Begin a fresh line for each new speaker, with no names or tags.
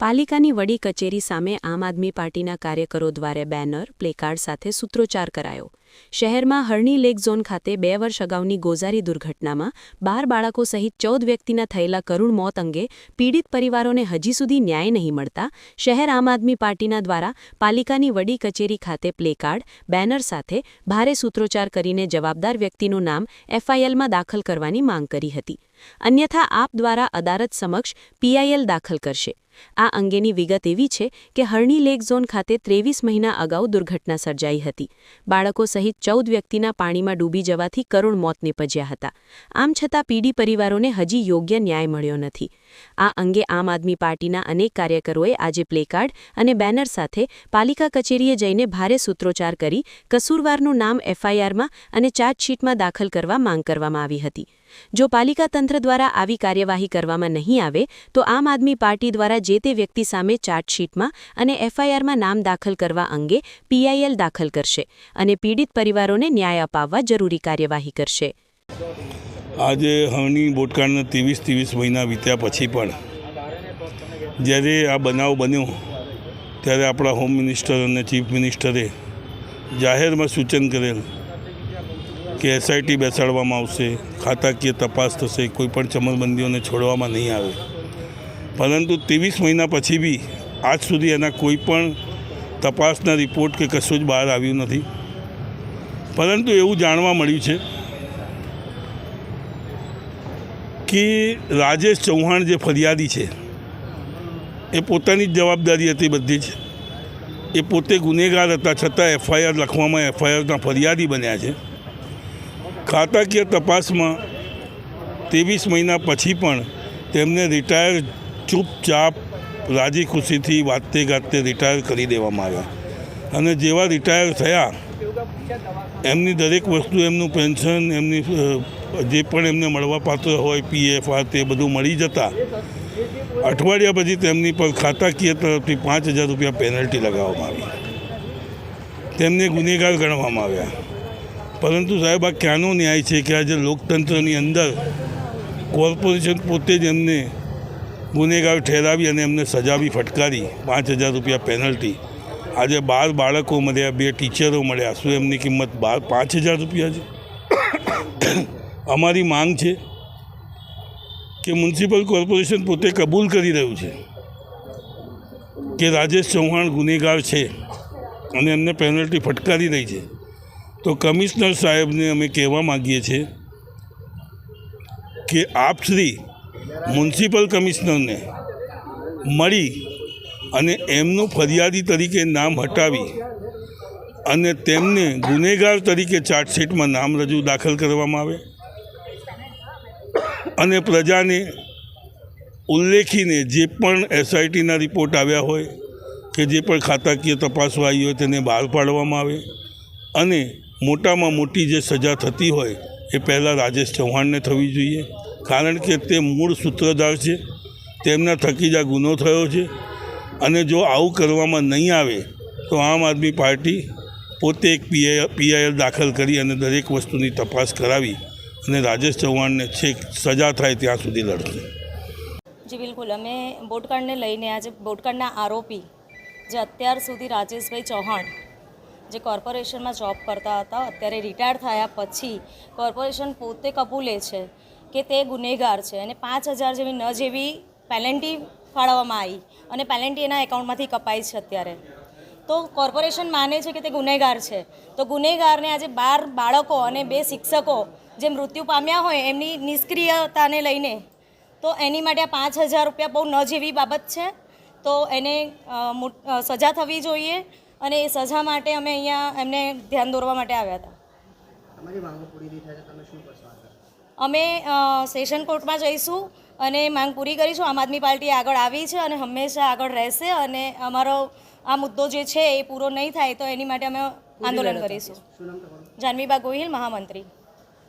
પાલિકાની વડી કચેરી સામે આમ આદમી પાર્ટીના કાર્યકરો દ્વારા બેનર, પ્લેકાર્ડ સાથે સૂત્રોચ્ચાર કરાયો. શહેરમાં હરણી લેક ઝોન ખાતે બે વર્ષ અગાઉની ગોઝારી દુર્ઘટનામાં બાર બાળકો સહિત ચૌદ વ્યક્તિના થયેલા કરુણ મોત અંગે પીડિત પરિવારોને હજી સુધી ન્યાય નહીં મળતા શહેર આમ આદમી પાર્ટીના દ્વારા પાલિકાની વડી કચેરી ખાતે પ્લેકાર્ડ, બેનર સાથે ભારે સૂત્રોચ્ચાર કરીને જવાબદાર વ્યક્તિનું નામ એફઆઈએલમાં દાખલ કરવાની માંગ કરી હતી. અન્યથા આપ દ્વારા અદાલત સમક્ષ પીઆઈએલ દાખલ કરશે. આ અંગેની વિગત એવી છે કે હરણી લેક ઝોન ખાતે ત્રેવીસ મહિના અગાઉ દુર્ઘટના સર્જાઈ હતી. બાળકો સહિત ચૌદ વ્યક્તિના પાણીમાં ડૂબી જવાથી કરુણ મોત નીપજ્યા હતા. આમ છતાં પીડી પરિવારોને હજી યોગ્ય ન્યાય મળ્યો નથી. આ અંગે આમ આદમી પાર્ટીના અનેક કાર્યકરોએ આજે પ્લેકાર્ડ અને બેનર સાથે પાલિકા કચેરીએ જઈને ભારે સૂત્રોચ્ચાર કરી, કસૂરવારનું નામ એફઆઈઆરમાં અને ચાર્જશીટમાં દાખલ કરવા માંગ કરવામાં આવી હતી. જો પાલિકા તંત્ર દ્વારા આવી કાર્યવાહી કરવામાં નહીં આવે, તો આમ આદમી પાર્ટી દ્વારા જે તે વ્યક્તિ સામે ચાર્જશીટમાં અને એફઆઈઆરમાં નામ દાખલ કરવા અંગે પીઆઈએલ દાખલ કરશે અને પીડિત પરિવારોને ન્યાય અપાવવા જરૂરી કાર્યવાહી કરશે.
આજે હવની બોટકાળના ત્રેવીસ ત્રેવીસ મહિના વીત્યા પછી પણ જ્યારે આ બનાવ બન્યો, ત્યારે આપણા હોમ મિનિસ્ટર અને ચીફ મિનિસ્ટરે જાહેરમાં સૂચન કરેલ કે એસઆઈટી બેસાડવામાં આવશે, ખાતાકીય તપાસ થશે કોઈપણ ચમલબંધીઓને છોડવામાં નહીં આવે. પરંતુ ત્રેવીસ મહિના પછી બી આજ સુધી એના કોઈ પણ તપાસના રિપોર્ટ કે કશું જ બહાર આવ્યું નથી. પરંતુ એવું જાણવા મળ્યું છે કે રાજેશ ચૌહાણ જે ફરિયાદી છે, એ પોતાની જ જવાબદારી હતી બધી જ. એ પોતે ગુનેગાર હતા, છતાં એફઆઈઆર લખવામાં એફઆઈઆરના ફરિયાદી બન્યા છે. ખાતાકીય તપાસમાં ત્રેવીસ મહિના પછી પણ તેમને રિટાયર ચૂપચાપ રાજી ખુશીથી વાતે ગાતે રિટાયર કરી દેવામાં આવ્યા. અને જેવા રિટાયર થયા, એમની દરેક વસ્તુ એમનું પેન્શન, એમની જે પણ એમને મળવાપાત્ર હોય પીએફ આ તે બધું મળી જતા, અઠવાડિયા પછી તેમની પર ખાતાકીય તરફથી પાંચ હજાર રૂપિયા પેનલ્ટી લગાવવામાં આવી. તેમને ગુનેગાર ગણવામાં આવ્યા. પરંતુ સાહેબ, આ ક્યાંનો ન્યાય છે કે આજે લોકતંત્રની અંદર કોર્પોરેશન પોતે જ એમને ગુનેગાર ઠેરાવી અને એમને સજા બી ફટકારી? પાંચ હજાર રૂપિયા પેનલ્ટી આજે બાર બાળકો મળ્યા, બે ટીચરો મળ્યા. શું એમની કિંમત બાર, પાંચ હજાર રૂપિયા છે? અમારી માંગ છે કે મ્યુનિસિપલ કોર્પોરેશન પોતે કબૂલ કરી રહ્યું છે કે રાજેશ ચૌહાણ ગુનેગાર છે અને એમને પેનલ્ટી ફટકારી રહી છે. તો કમિશનર સાહેબને અમે કહેવા માગીએ છીએ કે આપ શ્રી મ્યુનિસિપલ કમિશનરને મળી અને એમનું ફરિયાદી તરીકે નામ હટાવી અને તેમને ગુનેગાર તરીકે ચાર્જશીટમાં નામ રજૂ દાખલ કરવામાં આવે. અને પ્રજાને ઉલ્લેખીને જે પણ એસઆઈટીના રિપોર્ટ આવ્યા હોય કે જે પણ ખાતાકીય તપાસો આવી હોય તેને બહાર પાડવામાં આવે. અને મોટામાં મોટી જે સજા થતી હોય એ પહેલાં રાજેશ ચૌહાણને થવી જોઈએ. કારણ કે તે મૂળ સૂત્રધાર છે, તેમના થકી જ આ ગુનો થયો છે. અને જો આવું કરવામાં નહીં આવે, તો આમ આદમી પાર્ટી પોતે એક પીઆઈ પીઆઈએલ દાખલ કરી અને દરેક વસ્તુની તપાસ કરાવી અને રાજેશ ચૌહાણને છેક સજા થાય ત્યાં સુધી લડશે.
જી, બિલકુલ. અમે બોટકાંડને લઈને આજે બોટકાંડના આરોપી જે અત્યાર સુધી રાજેશભાઈ ચૌહાણ જે કોર્પોરેશનમાં જોબ કરતા હતા, અત્યારે રિટાયર થયા પછી કોર્પોરેશન પોતે કબૂલે છે કે તે ગુનેગાર છે અને પાંચ હજાર જેવી ન જેવી પેનલ્ટી ફાળવવામાં આવી અને પેનલ્ટી એના એકાઉન્ટમાંથી કપાઈ છે અત્યારે. તો કોર્પોરેશન માને છે કે તે ગુનેગાર છે. તો ગુનેગારને આજે બાર બાળકો અને બે શિક્ષકો જે મૃત્યુ પામ્યા હોય એમની નિષ્ક્રિયતાને લઈને, તો એની માટે આ પાંચ હજાર રૂપિયા બહુ ન જેવી બાબત છે. તો એને સજા થવી જોઈએ. અને એ સજા માટે અમે અહીંયા એમને ધ્યાન દોરવા માટે આવ્યા હતા. અમે સેશન કોર્ટમાં જઈશું અને માંગ પૂરી કરીશું. આમ આદમી પાર્ટી આગળ આવી છે અને હંમેશા આગળ રહેશે અને અમારો આ મુદ્દો જે છે એ પૂરો નહીં થાય તો એની માટે અમે આંદોલન કરીશું. જાનવીબા ગોહિલ મહામંત્રી.